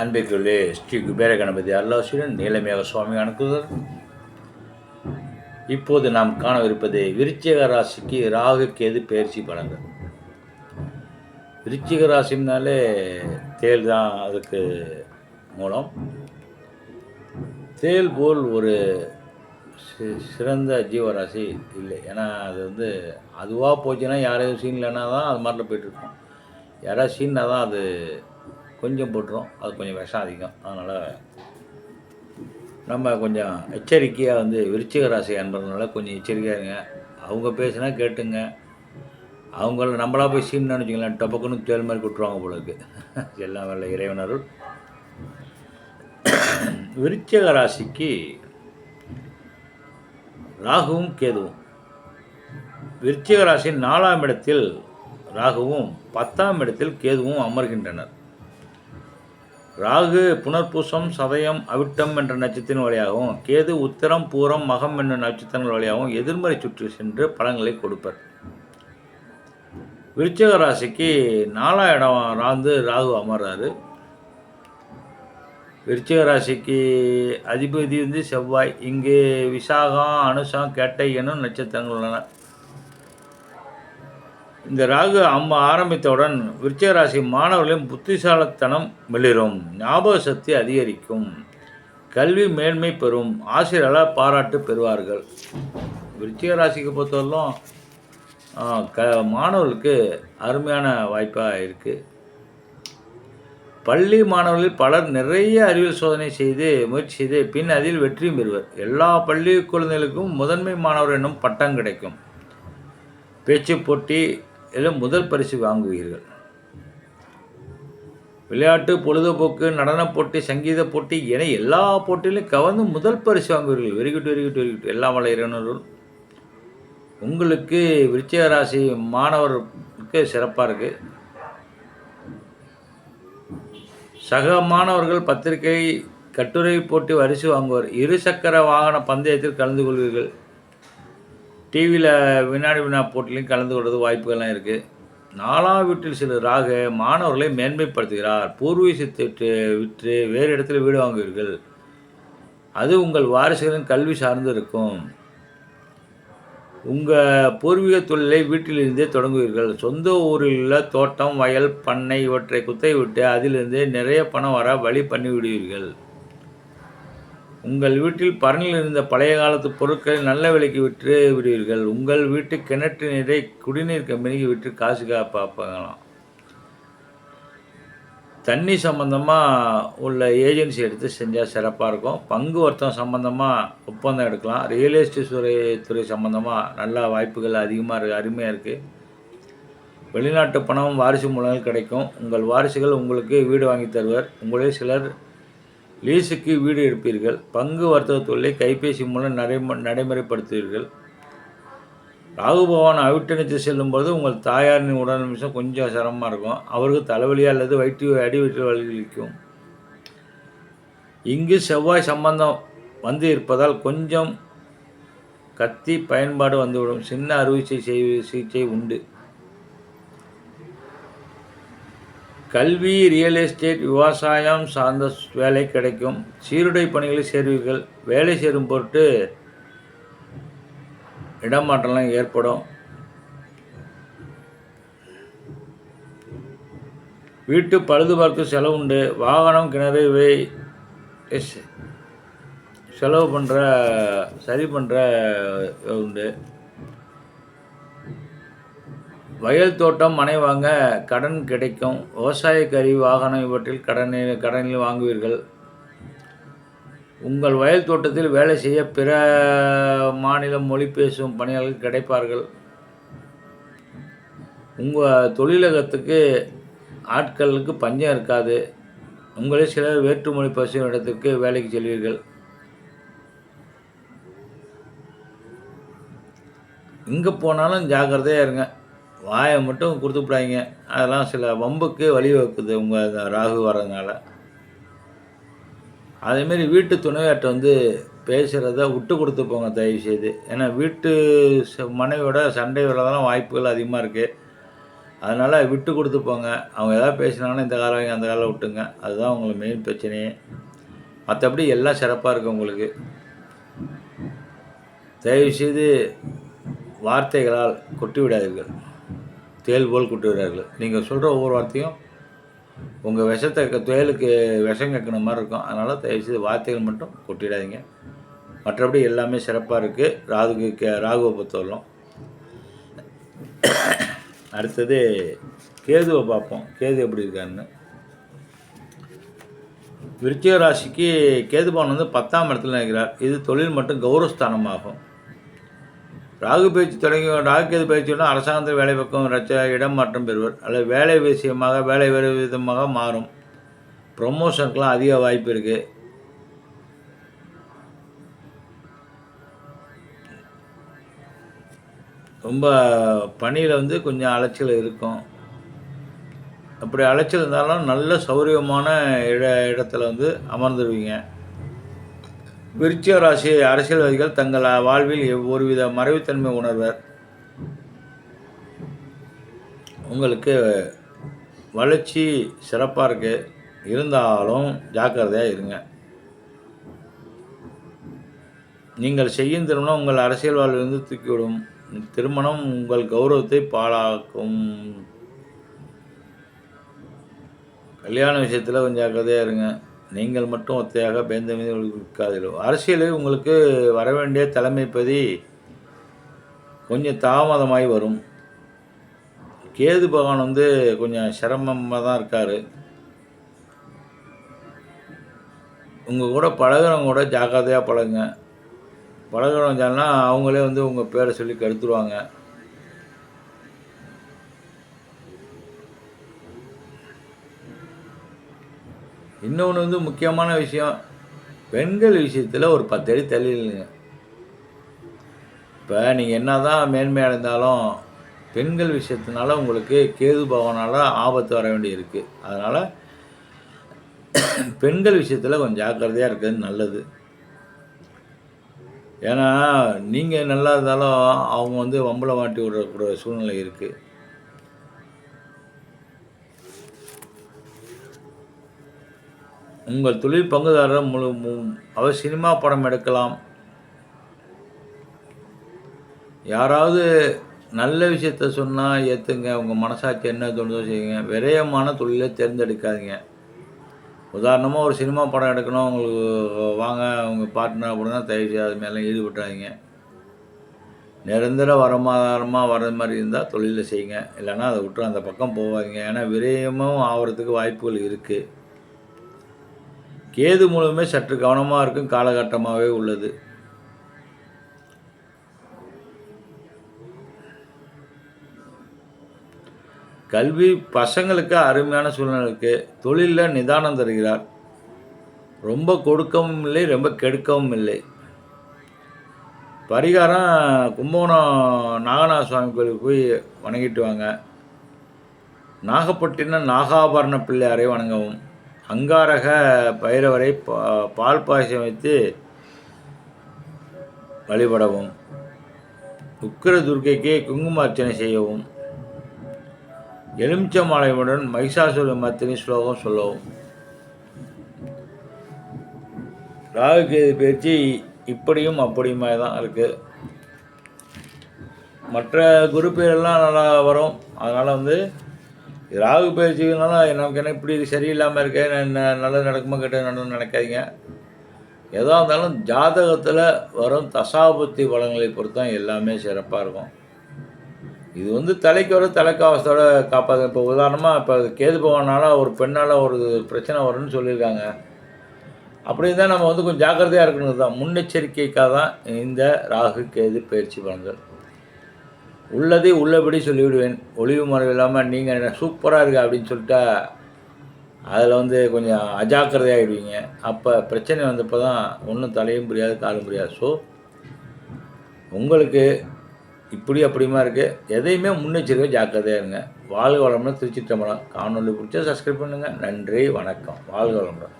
அன்பிற்குள்ளே ஸ்ரீ குபேர கணபதி அருளாசிரியன் நீலமேக சுவாமி அனுப்புதர் இப்போது நாம் காணவிருப்பது விருச்சிக ராசிக்கு ராகு கேது பயிற்சி பலன்கள். விருச்சிக ராசினாலே தேல் தான் அதுக்கு மூலம். தேல் போல் ஒரு சிறந்த ஜீவராசி இல்லை. ஏன்னா அது வந்து அதுவாக போச்சுன்னா யாரையும் சீன் இல்லைன்னா தான் அது மாதிரில போயிட்டுருக்கோம் யாராவது சீன்னா தான் அது கொஞ்சம் போட்டுரும். அது கொஞ்சம் விஷம் அதிகம். அதனால் நம்ம கொஞ்சம் எச்சரிக்கையாக வந்து விருச்சிக ராசி அன்பதுனால கொஞ்சம் எச்சரிக்கையாக இருங்க. அவங்க பேசுனா கேட்டுங்க. அவங்கள நம்மளா போய் சீம்னு நினச்சிங்களேன் டொப்பக்குன்னு தேல் மாதிரி விட்டுருவாங்க போல இருக்கு. எல்லாம் வரல இறைவனருள் விருச்சிக ராசிக்கு ராகுவும் கேதுவும். விருச்சிக ராசியின் நாலாம் இடத்தில் ராகுவும் பத்தாம் இடத்தில் கேதுவும் அமர்கின்றனர். ராகு புனர்பூசம் சதயம் அவிட்டம் என்ற நட்சத்திரம் வழியாகவும் கேது உத்திரம் பூரம் மகம் என்ற நட்சத்திரங்கள் வழியாகவும் எதிர்மறை சுற்று சென்று பலன்களை கொடுப்பர். விருச்சக ராசிக்கு நாலாம் இடம் ராந்து ராகு அமர்றாரு. விருச்சிக ராசிக்கு அதிபதி வந்து செவ்வாய். இங்கே விசாகம் அனுசம் கேட்டை எனும் நட்சத்திரங்கள் உள்ளன. இந்த ராகு அம்மா ஆரம்பித்தவுடன் விருச்சிக ராசி மாணவர்களின் புத்திசாலத்தனம் வெளிரும் ஞாபக சக்தி அதிகரிக்கும் கல்வி மேன்மை பெறும் ஆசிரியர்களால் பாராட்டு பெறுவார்கள். விருச்சிக ராசிக்கு பொறுத்தவரையிலும் க மாணவர்களுக்கு அருமையான வாய்ப்பாக இருக்குது பள்ளி மாணவர்களில் பலர் நிறைய அறிவியல் சோதனை செய்து முயற்சி செய்து பின் அதில் வெற்றியும் பெறுவர். எல்லா பள்ளி குழந்தைகளுக்கும் முதன்மை மாணவர் என்னும் பட்டம் கிடைக்கும். பேச்சு போட்டி இல்லை முதல் பரிசு வாங்குவீர்கள். விளையாட்டு பொழுதுபோக்கு நடனப் போட்டி சங்கீத போட்டி என எல்லா போட்டியிலும் கவர்ந்து முதல் பரிசு வாங்குவீர்கள். Very good very good very good. எல்லாம் உங்களுக்கு விருச்சிக ராசி மாணவருக்கு சிறப்பாக இருக்குது சக மாணவர்கள் பத்திரிகை கட்டுரை போட்டி வரிசை வாங்குவார். இருசக்கர வாகன பந்தயத்தில் கலந்து கொள்வீர்கள். டிவியில் வினாடி வினா போட்டிலையும் கலந்து கொள்வது வாய்ப்புகள்லாம் இருக்குது நாலாம் வீட்டில் சில ராக மாணவர்களை மேன்மைப்படுத்துகிறார். பூர்வீகத்தை விட்டு விற்று வேறு இடத்துல வீடு வாங்குவீர்கள். அது உங்கள் வாரிசுகளின் கல்வி சார்ந்து இருக்கும். உங்கள் பூர்வீக தொழிலை வீட்டிலிருந்தே தொடங்குவீர்கள். சொந்த ஊரில் உள்ள தோட்டம் வயல் பண்ணை இவற்றை குத்தை விட்டு அதிலிருந்து நிறைய பணம் வர வழி பண்ணிவிடுவீர்கள். உங்கள் வீட்டில் பரணில் இருந்த பழைய காலத்து பொருட்களை நல்ல விலைக்கு விற்று விடுவீர்கள். உங்கள் வீட்டு கிணற்று நீரை குடிநீர் கம்பெனிக்கு விற்று காசு பார்ப்பாங்களாம். தண்ணி சம்மந்தமாக உள்ள ஏஜென்சி எடுத்து செஞ்சால் சிறப்பாக இருக்கும். பங்கு வர்த்தகம் சம்மந்தமாக ஒப்பந்தம் எடுக்கலாம். ரியல் எஸ்டேட் துறை துறை சம்மந்தமாக நல்ல வாய்ப்புகள் அதிகமாக இருக்குது அருமையாக இருக்குது வெளிநாட்டு பணம் வாரிசு மூலங்கள் கிடைக்கும். உங்கள் வாரிசுகள் உங்களுக்கு வீடு வாங்கி தருவர். உங்களே சிலர் லீஸுக்கு வீடு எடுப்பீர்கள் பங்கு வர்த்தக தொழிலை கைபேசி மூலம் நடைமு நடைமுறைப்படுத்துவீர்கள். ராகு பகவான் அவிட்டணித்து செல்லும்போது உங்கள் தாயாரின் உடல் நிமிஷம் கொஞ்சம் சிரமமாக இருக்கும். அவருக்கு தலைவலியாக அல்லது வயிற்று அடி வயிற்று வலிக்கும் இங்கு செவ்வாய் சம்பந்தம் வந்து இருப்பதால் கொஞ்சம் கத்தி பயன்பாடு வந்துவிடும். சின்ன அறுவை சிகிச்சை சிகிச்சை உண்டு. கல்வி ரியல் எஸ்டேட் விவசாயம் சார்ந்த வேலை கிடைக்கும். சீருடை பணிகளை சேர்வீர்கள். வேலை சேரும் பொருட்டு இடமாற்றம்லாம் ஏற்படும். வீட்டு பழுது பார்க்க செலவு உண்டு. வாகனம் கிணறு இவை செலவு பண்ணுற சரி பண்ணுற உண்டு. வயல் தோட்டம் மனை வாங்க கடன் கிடைக்கும். விவசாய கறி வாகனம் இவற்றில் கடனில் கடனில் வாங்குவீர்கள். உங்கள் வயல் தோட்டத்தில் வேலை செய்ய பிற மாநிலம் மொழி பேசும் பணியாளர்கள் கிடைப்பார்கள். உங்கள் தொழிலகத்துக்கு ஆட்களுக்கு பஞ்சம் இருக்காது. உங்களே சிலர் வேற்றுமொழி பேசும் இடத்துக்கு வேலைக்கு செல்வீர்கள். எங்கே போனாலும் ஜாக்கிரதையாக இருங்க. வாயை மட்டும் கொடுத்துவிடாதீங்க அதெல்லாம் சில வம்புக்கு வழிவகுக்குது உங்கள் ராகு வர்றதுனால. அதேமாரி வீட்டு துணையாட்ட வந்து பேசுகிறத விட்டு கொடுத்து போங்க தயவு செய்து ஏன்னா வீட்டு ச- மனைவியோட சண்டை வரதெல்லாம் வாய்ப்புகள் அதிகமாக இருக்குது அதனால் விட்டு கொடுத்து போங்க அவங்க எதாவது பேசினாங்கன்னா இந்த காலம் வாங்கி அந்த காலம் விட்டுங்க. அதுதான் உங்களுக்கு மெயின் பிரச்சனையே. மற்றபடி எல்லாம் சிறப்பாக இருக்குது உங்களுக்கு. தயவுசெய்து வார்த்தைகளால் கொட்டி விடாதீர்கள் தேல் போல் கொட்டி நீங்கள் சொல்கிற ஒவ்வொரு வார்த்தையும் உங்கள் விஷத்தை க- தேலுக்கு விஷம் கேட்கணும் மாதிரி இருக்கும். அதனால் தயவுசெய்து வார்த்தைகள் மட்டும் கொட்டிடாதீங்க. மற்றபடி எல்லாமே சிறப்பாக இருக்குது ராகுக்கு கே ராகுவை பொறுத்தவரையிலும். அடுத்தது கேதுவை பார்ப்போம். கேது எப்படி இருக்காருன்னு. விருச்சிக ராசிக்கு கேதுபான் வந்து பத்தாம் இடத்துல நினைக்கிறார் இது தொழில் மற்றும் கௌரவஸ்தானமாகும். ராகு பயிற்சி தொடங்கி ராகுக்கேது கேது பயிற்சியுடன் அரசாங்கத்தில் வேலை பக்கம் ரச்ச இடம் மாற்றம் பெறுவர். அல்லது வேலை விஷயமாக வேலை வேறு விதமாக மாறும். ப்ரொமோஷனுக்கெலாம் அதிக வாய்ப்பு இருக்குது ரொம்ப பணியில் வந்து கொஞ்சம் அலைச்சல் இருக்கும். அப்படி அலைச்சல் இருந்தாலும் நல்ல சௌரியமான இட இடத்துல வந்து அமர்ந்துருவீங்க. விருச்சிக ராசி அரசியல்வாதிகள் தங்கள் வாழ்வில் ஒருவித மறைவுத்தன்மை உணர்வர். உங்களுக்கு வளர்ச்சி சிறப்பாக இருக்குது இருந்தாலும் ஜாக்கிரதையாக இருங்க. நீங்கள் செய்யும் திருமணம் உங்கள் அரசியல் வாழ்விலிருந்து தூக்கிவிடும். திருமணம் உங்கள் கௌரவத்தை பாழாக்கும். கல்யாண விஷயத்தில் கொஞ்சம் ஜாக்கிரதையாக இருங்க. நீங்கள் மட்டும் ஒத்தையாக பேந்த மீது இருக்காதீர்கள் அரசியலில் உங்களுக்கு வர வேண்டிய தலைமை பதி கொஞ்சம் தாமதமாகி வரும். கேது பகவான் வந்து கொஞ்சம் சிரமமாக தான் இருக்கார். உங்கள் கூட பழகிறவங்க கூட ஜாக்கிரதையாக பழகுங்க. பழகுறவங்க சொன்னால் அவங்களே வந்து உங்கள் பேரை சொல்லி கெடுத்துருவாங்க. இன்னொன்று வந்து முக்கியமான விஷயம் பெண்கள் விஷயத்தில் ஒரு பத்து அடி தள்ளி இல்லைங்க. இப்போ நீங்கள் என்ன தான் மேன்மை அடைந்தாலும் பெண்கள் விஷயத்தினால உங்களுக்கு கேது போகனால ஆபத்து வர வேண்டி இருக்குது அதனால் பெண்கள் விஷயத்தில் கொஞ்சம் ஜாக்கிரதையாக இருக்கிறது நல்லது. ஏன்னா நீங்கள் நல்லா இருந்தாலும் அவங்க வந்து வம்பளை மாட்டி விடக்கூடிய சூழ்நிலை இருக்குது உங்கள் தொழில் பங்குதாரர் முழு மு- அவர் சினிமா படம் எடுக்கலாம். யாராவது நல்ல விஷயத்த சொன்னால் ஏற்றுங்க உங்கள் மனசாட்சி என்ன தோணுதோ செய்யுங்க. விரயமான தொழிலை தேர்ந்தெடுக்காதீங்க. உதாரணமாக ஒரு சினிமா படம் எடுக்கணும். உங்களுக்கு வாங்க உங்கள் பார்ட்னர் அப்படின்னா தயவு செய்து அது மேலே ஈடுபட்டாதீங்க நிரந்தர வருமானமாக வர்ற மாதிரி இருந்தால் தொழிலில் செய்யுங்க. இல்லைன்னா அதை விட்டு அந்த பக்கம் போகாதீங்க. ஏன்னா விரயமும் ஆகிறதுக்கு வாய்ப்புகள் இருக்குது கேது முழுமே சற்று கவனமாக இருக்கும் காலகட்டமாகவே உள்ளது. கல்வி பசங்களுக்கு அருமையான சூழ்நிலை இருக்குது தொழிலில் நிதானம் தருகிறார். ரொம்ப கொடுக்கவும் இல்லை ரொம்ப கெடுக்கவும் இல்லை. பரிகாரம் கும்பகோணம் நாகநாத சுவாமி கோயிலுக்கு போய் வணங்கிட்டு வாங்க. நாகப்பட்டினம் நாகாபரண பிள்ளையாரை வணங்கவும். அங்காரக பைரவரை பா பால் பாயசம் வைத்து வழிபடவும் உக்கிர துர்க்கைக்கு குங்கும அர்ச்சனை செய்யவும் எலுமிச்சமாலையுடன் மகிஷாசுர மத்தினி ஸ்லோகம் சொல்லவும். ராகுகேது பயிற்சி இப்படியும் அப்படியுமே தான் இருக்குது மற்ற குரு பேரெல்லாம் நல்லா வரும். அதனால் வந்து ராகு பயிற்சினாலும் நமக்கு என்ன இப்படி சரியில்லாமல் இருக்க என்ன நல்லது நடக்குமா கெட்டது நடக்கும் நினைக்காதீங்க. எதாக இருந்தாலும் ஜாதகத்தில் வரும் தசாபுத்தி பலங்களை பொறுத்தான் எல்லாமே சிறப்பாக இருக்கும். இது வந்து தலைக்கு வர தலைக்காவசத்தோட காப்பாது இப்போ உதாரணமாக இப்போ கேது பகவானால ஒரு பெண்ணால் ஒரு பிரச்சனை வரும்னு சொல்லியிருக்காங்க. அப்படி இருந்தால் நம்ம வந்து கொஞ்சம் ஜாக்கிரதையாக இருக்கணும் தான். முன்னெச்சரிக்கைக்காக தான் இந்த ராகு கேது பயிற்சி பலன்கள். உள்ளதே உள்ளபடி சொல்லிவிடுவேன். ஒளிவு மறைவு இல்லாமல் நீங்கள் என்ன சூப்பராக இருக்கு அப்படின்னு சொல்லிட்டா அதில் வந்து கொஞ்சம் அஜாக்கிரதையாகிடுவீங்க அப்போ பிரச்சனை வந்தப்போ தான் ஒன்றும் தலையும் புரியாது காலும் புரியாது. ஸோ உங்களுக்கு இப்படி அப்படியுமா இருக்குது எதையுமே முன்னெச்சரிக்கை ஜாக்கிரதையாக இருங்க. வாழ்க வளமுடன் திருச்சி காணொலி பிடிச்சா சப்ஸ்கிரைப் பண்ணுங்கள் நன்றி வணக்கம். வாழ்க வளமுடன்.